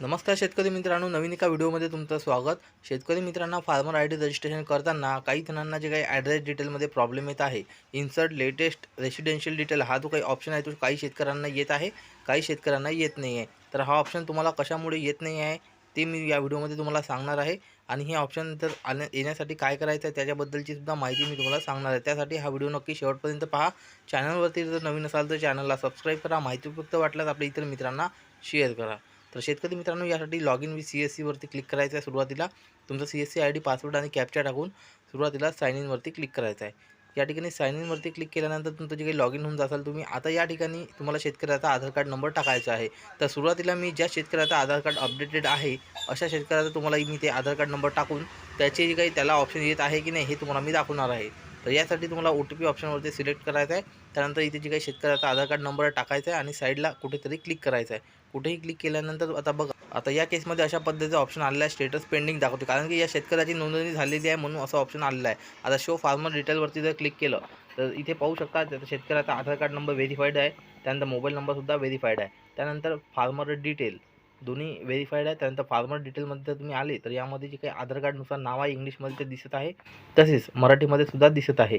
नमस्कार शेतकरी मित्रांनो नवीन एका व्हिडिओमध्ये तुमचं स्वागत. शेतकरी मित्रांना फार्मर आय डी रजिस्ट्रेशन करताना काही जणांना जे काही ॲड्रेस डिटेलमध्ये प्रॉब्लेम येत आहे इन्सर्ट लेटेस्ट रेसिडेन्शियल डिटेल हा जो काही ऑप्शन आहे तो काही शेतकऱ्यांना येत आहे काही शेतकऱ्यांना येत नाही आहे तर हा ऑप्शन तुम्हाला कशामुळे येत नाही आहे ते मी या व्हिडिओमध्ये तुम्हाला सांगणार आहे. आणि हे ऑप्शन तर आण येण्यासाठी काय करायचं आहे त्याच्याबद्दलची सुद्धा माहिती मी तुम्हाला सांगणार आहे. त्यासाठी हा व्हिडिओ नक्की शेवटपर्यंत पहा. चॅनलवरती जर नवीन असाल तर चॅनलला सबस्क्राईब करा. माहितीयुक्त वाटल्यास आपल्या इतर मित्रांना शेअर करा. तर शेतकरी मित्रांनो यासाठी log in with C S सीवरती click करायचं आहे सुरुवातीला. तुमचा C S C I D password आणि कॅप्चा टाकून सुरुवातीला साईन इनवरती क्लिक करायचं आहे या ठिकाणी साईन इनवरती क्लिक केल्यानंतर तुमचं जे काही लॉग इन होऊन जासाल तुम्ही आता या ठिकाणी तुम्हाला शेतकऱ्याचा आधार कार्ड नंबर टाकायचा आहे. तर सुरुवातीला मी ज्या शेतकऱ्याचा आधार कार्ड अपडेटेड आहे अशा शेतकऱ्याचा तुम्हाला मी ते आधार कार्ड नंबर टाकून त्याचे जे काही त्याला ऑप्शन येत आहे की नाही हे तुम्हाला मी दाखवणार आहे. तर यासाठी तुम्हाला ओ टी पी ऑप्शनवरती सिलेक्ट करायचं आहे त्यानंतर इथे जे काही शेतकऱ्याचा आधार कार्ड नंबर टाकायचा आहे आणि साईडला कुठेतरी क्लिक करायचं आहे कुठेही क्लिक केल्यानंतर आता बघा आता या केसमध्ये अशा पद्धतीचा ऑप्शन आलेला आहे स्टेटस पेंडिंग दाखवतो कारण की या शेतकऱ्याची नोंदणी झालेली आहे म्हणून असं ऑप्शन आलेलं आहे. आता शो फार्मर डिटेलवरती जर क्लिक केलं तर इथे पाहू शकता त्याचा शेतकऱ्याचा आधार कार्ड नंबर व्हेरीफाईड आहे. त्यानंतर मोबाईल नंबरसुद्धा व्हेरीफाईड आहे. त्यानंतर फार्मर डिटेल दोन्ही व्हेरीफाईड आहे. त्यानंतर फार्मर डिटेलमध्ये जर तुम्ही आले तर यामध्ये जे काही आधार कार्डनुसार नाव आहे इंग्लिशमध्ये ते दिसत आहे. तसेच मराठीमध्ये सुद्धा दिसत आहे.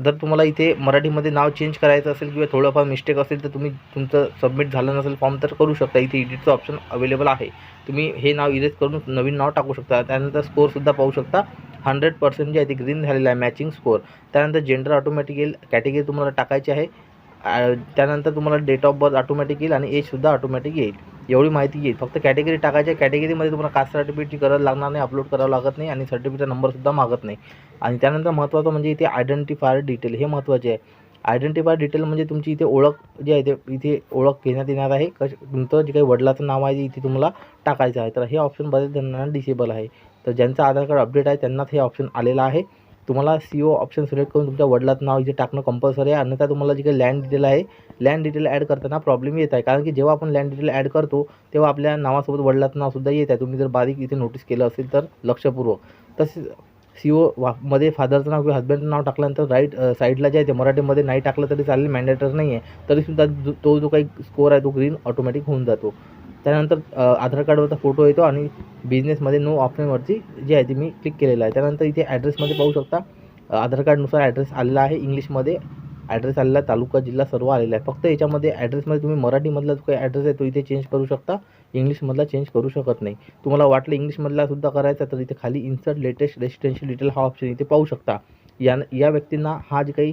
जर तुम्हाला इथे मराठीमध्ये नाव चेंज करायचं असेल किंवा थोडंफार मिस्टेक असेल तर तुम्ही तुमचं सबमिट झालं नसेल फॉर्म तर करू शकता. इथे एडिटचं ऑप्शन अवेलेबल आहे. तुम्ही हे नाव इरेज करून नवीन नाव टाकू शकता. त्यानंतर स्कोअरसुद्धा पाहू शकता. हंड्रेड पर्सेंट जे आहे ते ग्रीन झालेलं आहे मॅचिंग स्कोअर त्यानंतर जेंडर ऑटोमॅटिकल कॅटेगरी तुम्हाला टाकायची आहे. त्यानंतर तुम्हाला डेट ऑफ बर्थ ऑटोमॅटिक येईल आणि एजसुद्धा ऑटोमॅटिक येईल. एवढी माहिती येईल फक्त कॅटेगरी टाकायची आहे. कॅटेगरीमध्ये तुम्हाला कास्ट सर्टिफिकेटची गरज लागणार नाही अपलोड करावं लागत नाही आणि सर्टिफिकेटचा नंबरसुद्धा मागत नाही. आणि त्यानंतर महत्त्वाचं म्हणजे इथे आयडेंटिफायर डिटेल हे महत्त्वाचे आहे. आयडेंटिफायर डिटेल म्हणजे तुमची इथे ओळख जी आहे ते इथे ओळख घेण्यात येणार आहे. कश तुमचं जे काही वडिलाचं नाव आहे ते इथे तुम्हाला टाकायचं आहे. तर हे ऑप्शन बरेच जणांना डिसेबल आहे. तर ज्यांचं आधार कार्ड अपडेट आहे त्यांनाच हे ऑप्शन आलेलं आहे. तुम्हाला सी ओ ऑप्शन सिलेक्ट करून तुमच्या वडिलाचं नाव इथे टाकणं कंपल्सरी आहे. अन्यथा तुम्हाला जे काही लँड डिटेल आहे लँड डिटेल ॲड करताना प्रॉब्लेम येत आहे. कारण की जेव्हा आपण लँड डिटेल ॲड करतो तेव्हा आपल्या नावासोबत वडिलाचं नावसुद्धा येत आहे. तुम्ही जर बारीक इथे नोटीस केलं असेल तर लक्षपूर्वक. तसेच सी ओ वा मध्ये फादरचं नाव किंवा हजबंडचं नाव टाकल्यानंतर राईट साईडला जे आहे ते मराठीमध्ये नाही टाकलं तरी चालेल. मॅन्डेटर नाही आहे तरीसुद्धा जो तो जो काही स्कोअर आहे तो ग्रीन ऑटोमॅटिक होऊन जातो. त्यानंतर आधार कार्डवरचा फोटो येतो आणि बिझनेसमध्ये नो ऑप्शनवरती जे आहे ते मी क्लिक केलेलं आहे. त्यानंतर इथे ॲड्रेसमध्ये पाहू शकता आधार कार्डनुसार ॲड्रेस आलेला आहे इंग्लिशमध्ये. ॲड्रेस आलेला तालुका जिल्हा सर्व आलेला आहे. फक्त याच्यामध्ये ॲड्रेसमध्ये तुम्ही मराठीमधला जो काही ॲड्रेस आहे तो इथे चेंज करू शकता. इंग्लिशमधला चेंज करू शकत नाही. तुम्हाला वाटलं इंग्लिशमधला सुद्धा करायचा तर इथे खाली इन्सर्ट लेटेस्ट रेसिडेन्शियल डिटेल हा ऑप्शन इथे पाहू शकता. या या व्यक्तींना हा जे काही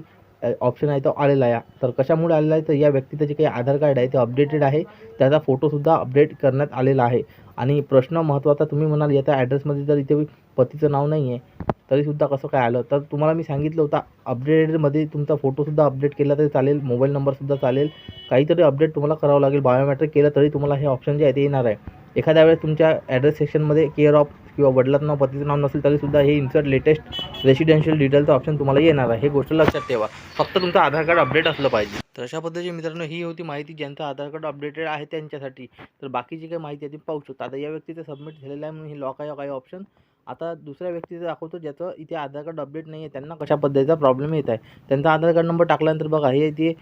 ऑप्शन आहे तो आलेला आहे. तर कशामुळे आलेला आहे? तर या व्यक्तीचं जे काही आधार कार्ड आहे ते अपडेटेड आहे. त्याचा फोटोसुद्धा अपडेट करण्यात आलेला आहे. आणि प्रश्न महत्त्वाचा तुम्ही म्हणाल याच्या ॲड्रेसमध्ये जर इथे पतीचं नाव नाही आहे तरीसुद्धा कसं काय आलं? तर तुम्हाला मी सांगितलं होतं अपडेटेडमध्ये तुमचा फोटोसुद्धा अपडेट केला तरी चालेल मोबाईल नंबरसुद्धा चालेल. काहीतरी अपडेट तुम्हाला करावं लागेल. बायोमॅट्रिक केलं तरी तुम्हाला हे ऑप्शन जे आहे ते येणार आहे. एखाद्या वेळेस तुमच्या ॲड्रेस सेक्शनमध्ये केअर ऑफ किंवा वडिलाचं नाव पतीचं नाव नसेल तरीसुद्धा हे इन्सर्ट लेटेस्ट रेसिडेन्शियल डिटेलचं ऑप्शन तुम्हाला येणार आहे. हे गोष्ट लक्षात ठेवा. फक्त तुमचं आधार कार्ड अपडेट असलं पाहिजे. तर अशा पद्धतीची मित्रांनो ही होती माहिती ज्यांचं आधार कार्ड अपडेटेड आहे त्यांच्यासाठी. तर बाकीची काही माहिती आहे ती पाहू शकता. आता या व्यक्तीचं सबमिट झालेलं आहे म्हणून हे लॉक आहे काही ऑप्शन आता दुसऱ्या व्यक्तीचं दाखवतो ज्याचं इथे आधार कार्ड अपडेट नाही आहे त्यांना कशा पद्धतीचा प्रॉब्लेम येत आहे? त्यांचा आधार कार्ड नंबर टाकल्यानंतर बघा हे ते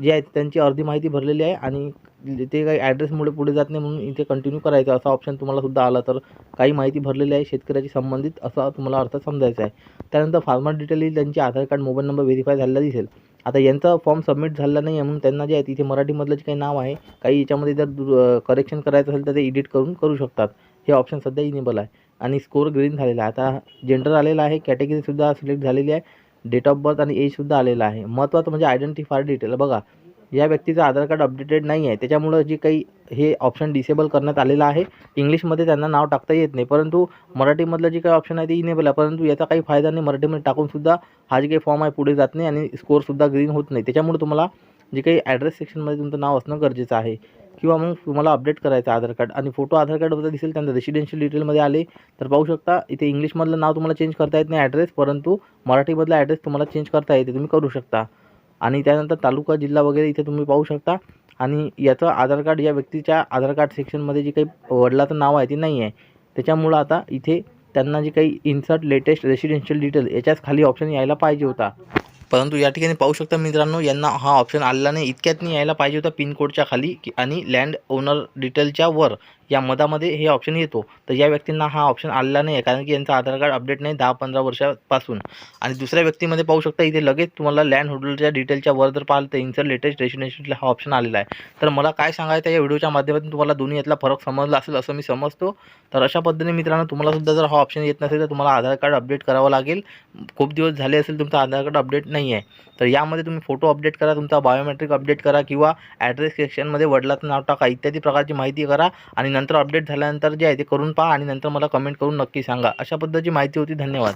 जे आहे त्यांची अर्धी माहिती भरलेली आहे आणि ते काही ॲड्रेसमुळे पुढे जात नाही म्हणून इथे कंटिन्यू करायचं असा ऑप्शन तुम्हाला सुद्धा आला तर काही माहिती भरलेली आहे शेतकऱ्याची संबंधित असा तुम्हाला अर्थ समजायचा आहे. त्यानंतर फार्मर डिटेल येईल त्यांची Aadhaar card mobile number verify झालेला दिसेल. आता यांचा फॉर्म सबमिट झालेला नाही आहे म्हणून त्यांना जे आहे तिथे मराठीमधलं जे काही नाव आहे काही याच्यामध्ये जर करेक्शन करायचं असेल तर ते एडिट करून करू शकतात. हे ऑप्शन सध्या इनेबल आहे. आणि स्कोअर ग्रीन झालेला आहे. आता जेंडर आलेला आहे. कॅटेगरीसुद्धा सिलेक्ट झालेली आहे. डेट ऑफ बर्थ आणि एजसुद्धा आलेला आहे. महत्त्वाचं म्हणजे आयडेंटिफायर डिटेल बघा या व्यक्तीचं आधार कार्ड अपडेटेड नाही आहे. त्याच्यामुळं जे काही हे ऑप्शन डिसेबल करण्यात आलेलं आहे. इंग्लिशमध्ये त्यांना नाव टाकता येत नाही. परंतु मराठीमधलं जे काही ऑप्शन आहे ते इनेबल आहे. परंतु याचा काही फायदा नाही. मराठीमध्ये टाकूनसुद्धा हा जे काही फॉर्म आहे पुढे जात नाही आणि स्कोअरसुद्धा ग्रीन होत नाही. त्याच्यामुळे तुम्हाला जे काही ॲड्रेस सेक्शनमध्ये तुमचं नाव असणं गरजेचं आहे. किंवा मग तुम्हाला अपडेट करायचं आधार कार्ड आणि फोटो आधार कार्डमध्ये दिसेल त्यांना रेसिडेन्शियल डिटेलमध्ये आले तर पाहू शकता इथे इंग्लिशमधलं नाव तुम्हाला चेंज करता येत नाही ॲड्रेस परंतु मराठीमधला ॲड्रेस तुम्हाला चेंज करता येते तुम्ही करू शकता. आणि त्यानंतर तालुका जिल्हा वगैरे इथे तुम्ही पाहू शकता. आणि याचं आधार कार्ड या व्यक्तीच्या आधार कार्ड सेक्शनमध्ये जे काही वडिलाचं नाव आहे ते नाही आहे. त्याच्यामुळं आता इथे त्यांना जे काही इन्सर्ट लेटेस्ट रेसिडेन्शियल डिटेल याच्याच खाली ऑप्शन यायला पाहिजे होता. परंतु या ठिकाणी पाहू शकता मित्रांनो यांना हा ऑप्शन आलेला नाही. इतक्यात नाही यायला पाहिजे होता पिनकोडच्या खाली की आणि लँड ओनर डिटेलच्या वर. या मधामध्ये हे ऑप्शन येतो. तर या व्यक्तींना हा ऑप्शन आलेला नाही आहे कारण की यांचं आधार कार्ड अपडेट नाही दहा पंधरा वर्षापासून. आणि दुसऱ्या व्यक्तीमध्ये पाहू शकता इथे लगेच तुम्हाला लँड होल्डरच्या डिटेलच्या वर जर पाहिलं तर इन्सर लेटेस्ट डेस्टिनेशनला हा ऑप्शन आलेला आहे. तर मला काय सांगायचं या व्हिडिओच्या माध्यमातून तुम्हाला दोन्ही यातला फरक समजला असेल असं मी समजतो. तर अशा पद्धतीने मित्रांनो तुम्हाला सुद्धा जर हा ऑप्शन येत नसेल तर तुम्हाला आधार कार्ड अपडेट करावं लागेल. खूप दिवस झाले असेल तुमचं आधार कार्ड अपडेट नाही आहे तर यामध्ये तुम्ही फोटो अपडेट करा तुमचा बायोमेट्रिक अपडेट करा किंवा ॲड्रेस सेक्शनमध्ये वडिलाचं नाव टाका. इत्यादी प्रकारची माहिती करा आणि नंतर अपडेट झाल्यानंतर जे आहे ते करून पहा आणि नंतर मला कमेंट करून नक्की सांगा. अशा पद्धतीची माहिती होती. धन्यवाद.